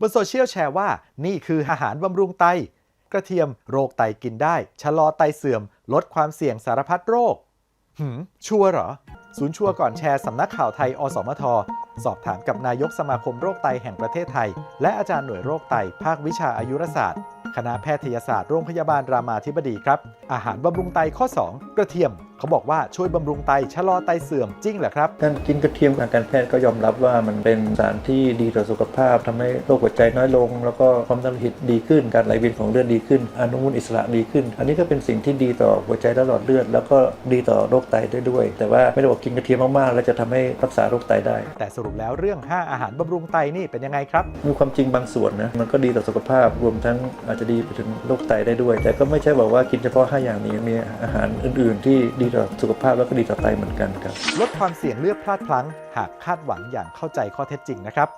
บนโซเชียลแชร์ว่านี่คืออาหารบำรุงไต กระเทียมโรคไตกินได้ ชะลอไตเสื่อม ลดความเสี่ยงสารพัดโรค หืม ชัวร์เหรอ ศูนย์ชัวร์ก่อนแชร์สำนักข่าวไทย อสมท สอบถามกับนายกสมาคมโรคไตแห่งประเทศไทย และอาจารย์หน่วยโรคไต ภาควิชาอายุรศาสตร์ คณะแพทยศาสตร์โรงพยาบาลรามาธิบดีครับ อาหารบำรุงไตข้อ 2 กระเทียม เขาบอกว่าช่วยบำรุงไตชะลอไตเสื่อมจริงเหรอครับ การกินกระเทียมทางการแพทย์ก็ยอมรับว่ามันเป็นสารที่ดีต่อสุขภาพทำให้โรคหัวใจน้อยลง แล้วก็ความดันโลหิตดีขึ้น การไหลเวียนของเลือดดีขึ้น อนุมูลอิสระดีขึ้น อันนี้ก็เป็นสิ่งที่ดีต่อหัวใจและหลอดเลือด แล้วก็ดีต่อโรคไตได้ด้วย แต่ว่าไม่ได้บอกกินกระเทียมมากๆแล้วจะทำให้รักษาโรคไตได้แต่สรุปแล้วเรื่อง 5 อาหารบำรุงไตนี่เป็นยังไงครับ มีความจริงบางส่วนนะมันก็ดีต่อสุขภาพรวมทั้งอาจจะดีไปถึงโรคไตได้ด้วย แต่ก็ไม่ใช่บอกว่ากินเฉพาะ 5 อย่างนี้มีอาหารอื่น ๆ ที่ดีต่อสุขภาพแล้วก็ดีต่อไตเหมือนกันครับลดความเสี่ยงเลือดพลาดพลั้ง หากคาดหวังอย่างเข้าใจข้อเท็จจริงนะครับ